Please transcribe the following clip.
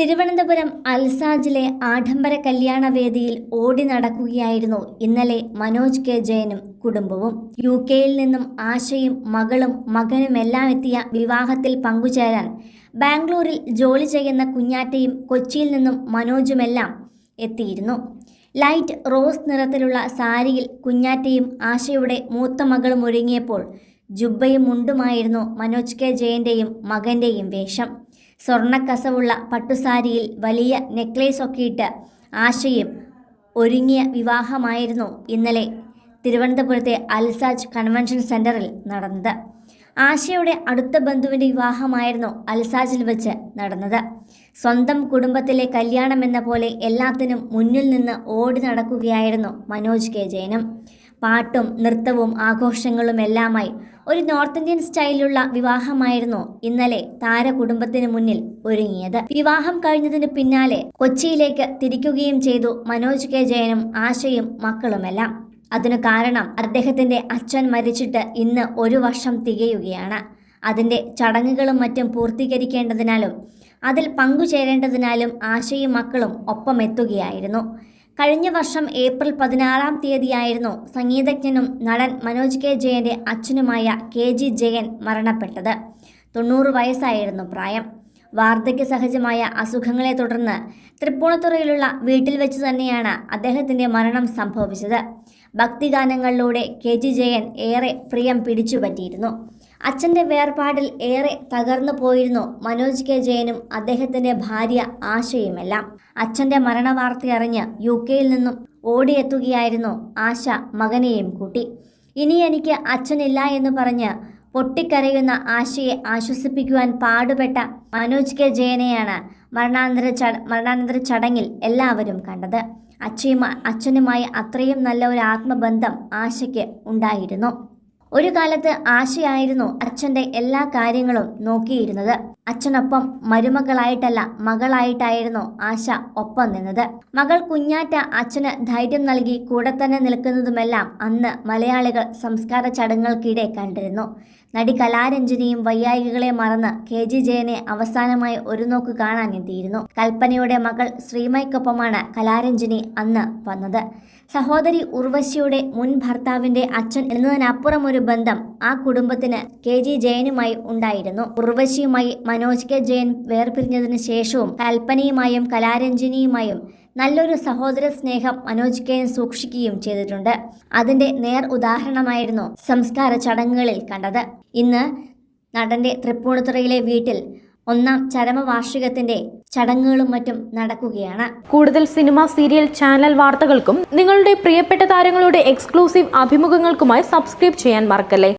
തിരുവനന്തപുരം അൽസാജിലെ ആഡംബര കല്യാണ വേദിയിൽ ഓടി നടക്കുകയായിരുന്നു ഇന്നലെ മനോജ് കെ ജയനും കുടുംബവും. യു കെയിൽ നിന്നും ആശയും മകളും മകനുമെല്ലാം എത്തിയ വിവാഹത്തിൽ പങ്കുചേരാൻ ബാംഗ്ലൂരിൽ ജോലി ചെയ്യുന്ന കുഞ്ഞാറ്റയും കൊച്ചിയിൽ നിന്നും മനോജുമെല്ലാം എത്തിയിരുന്നു. ലൈറ്റ് റോസ് നിറത്തിലുള്ള സാരിയിൽ കുഞ്ഞാറ്റയും ആശയുടെ മൂത്ത മകളും ഒരുങ്ങിയപ്പോൾ ജുബ്ബയും മുണ്ടുമായിരുന്നു മനോജ് കെ ജയന്റെയും മകന്റെയും വേഷം. സ്വർണക്കസവുള്ള പട്ടുസാരിയിൽ വലിയ നെക്ലേസ് ഒക്കെ ഇട്ട് ആശയും ഒരുങ്ങിയ വിവാഹമായിരുന്നു ഇന്നലെ തിരുവനന്തപുരത്തെ അൽസാജ് കൺവെൻഷൻ സെന്ററിൽ നടന്നത്. ആശയുടെ അടുത്ത ബന്ധുവിന്റെ വിവാഹമായിരുന്നു അൽസാജിൽ വെച്ച് നടന്നത്. സ്വന്തം കുടുംബത്തിലെ കല്യാണം എന്ന പോലെ എല്ലാത്തിനും മുന്നിൽ നിന്ന് ഓടി നടക്കുകയായിരുന്നു മനോജ് കെ ജയനും. പാട്ടും നൃത്തവും ആഘോഷങ്ങളും എല്ലാമായി ഒരു നോർത്ത് ഇന്ത്യൻ സ്റ്റൈലിലുള്ള വിവാഹമായിരുന്നു ഇന്നലെ താര കുടുംബത്തിന് മുന്നിൽ ഒരുങ്ങിയത്. വിവാഹം കഴിഞ്ഞതിന് പിന്നാലെ കൊച്ചിയിലേക്ക് തിരിക്കുകയും ചെയ്തു മനോജ് കെ ജയനും ആശയും മക്കളുമെല്ലാം. അതിനു കാരണം അദ്ദേഹത്തിന്റെ അച്ഛൻ മരിച്ചിട്ട് ഇന്ന് ഒരു വർഷം തികയുകയാണ്. അതിന്റെ ചടങ്ങുകളും മറ്റും പൂർത്തീകരിക്കേണ്ടതിനാലും അതിൽ പങ്കുചേരേണ്ടതിനാലും ആശയും മക്കളും ഒപ്പം എത്തുകയായിരുന്നു കഴിഞ്ഞ വർഷം ഏപ്രിൽ പതിനാറാം തീയതിയായിരുന്നു സംഗീതജ്ഞനും നടൻ മനോജ് കെ ജയന്റെ അച്ഛനുമായ കെ ജി ജയൻ മരണപ്പെട്ടത്. തൊണ്ണൂറ് വയസ്സായിരുന്നു പ്രായം. വാർദ്ധക്യ സഹജമായ അസുഖങ്ങളെ തുടർന്ന് തൃപ്പൂണിത്തുറയിലുള്ള വീട്ടിൽ വെച്ച് തന്നെയാണ് അദ്ദേഹത്തിന്റെ മരണം സംഭവിച്ചത്. ഭക്തിഗാനങ്ങളിലൂടെ കെ ജി ജയൻ ഏറെ പ്രിയം പിടിച്ചുപറ്റിയിരുന്നു. അച്ഛന്റെ വേർപാടിൽ ഏറെ തകർന്നു പോയിരുന്നു മനോജ് കെ ജയനും അദ്ദേഹത്തിന്റെ ഭാര്യ ആശയുമെല്ലാം. അച്ഛന്റെ മരണവാർത്തയറിഞ്ഞ് യു കെയിൽ നിന്നും ഓടിയെത്തുകയായിരുന്നു ആശ മകനെയും കൂട്ടി. ഇനി എനിക്ക് അച്ഛനില്ല എന്ന് പറഞ്ഞ് പൊട്ടിക്കരയുന്ന ആശയെ ആശ്വസിപ്പിക്കുവാൻ പാടുപെട്ട മനോജ് കെ ജയനെയാണ് മരണാനന്തര മരണാനന്തര ചടങ്ങിൽ എല്ലാവരും കണ്ടത്. അച്ഛയുമായി അച്ഛനുമായി അത്രയും നല്ല ഒരു ആത്മബന്ധം ആശയ്ക്ക് ഉണ്ടായിരുന്നു. ഒരു കാലത്ത് ആശയായിരുന്നു അച്ഛന്റെ എല്ലാ കാര്യങ്ങളും നോക്കിയിരുന്നത്. അച്ഛനൊപ്പം മരുമകളായിട്ടല്ല മകളായിട്ടായിരുന്നു ആശ ഒപ്പം നിന്നത്. മകൾ കുഞ്ഞാറ്റ അച്ഛന് ധൈര്യം നൽകി കൂടെ തന്നെ നിൽക്കുന്നതുമെല്ലാം അന്ന് മലയാളികൾ സംസ്കാര ചടങ്ങുകൾക്കിടെ കണ്ടിരുന്നു. നടി കലാരഞ്ജനിയും വയ്യായികളെ മറന്ന് കെ ജി ജയനെ അവസാനമായി ഒരു നോക്ക് കാണാൻ എത്തിയിരുന്നു കൽപ്പനയുടെ മകൾ ശ്രീമയ്ക്കൊപ്പമാണ് കലാരഞ്ജനി അന്ന് വന്നത്. സഹോദരി ഉർവശിയുടെ മുൻ ഭർത്താവിന്റെ അച്ഛൻ എന്നതിനപ്പുറം ഒരു ബന്ധം ആ കുടുംബത്തിന് കെ ജി ജയനുമായി ഉണ്ടായിരുന്നു. ഉർവശിയുമായി മനോജ് കെ ജയൻ വേർപിരിഞ്ഞതിനു ശേഷവും കൽപ്പനയുമായും കലാരഞ്ജനിയുമായും നല്ലൊരു സഹോദര സ്നേഹം മനോജ് കെ സൂക്ഷിക്കുകയും ചെയ്തിട്ടുണ്ട്. അതിന്റെ നേർ ഉദാഹരണമായിരുന്നു സംസ്കാര ചടങ്ങുകളിൽ കണ്ടത്. ഇന്ന് നടന്റെ തൃപ്പൂണിത്തുറയിലെ വീട്ടിൽ ഒന്നാം ചരമവാർഷികത്തിന്റെ ചടങ്ങുകളും മറ്റും നടക്കുകയാണ്. കൂടുതൽ സിനിമ സീരിയൽ ചാനൽ വാർത്തകൾക്കും നിങ്ങളുടെ പ്രിയപ്പെട്ട താരങ്ങളുടെ എക്സ്ക്ലൂസീവ് അഭിമുഖങ്ങൾക്കുമായി സബ്സ്ക്രൈബ് ചെയ്യാൻ മറക്കല്ലേ?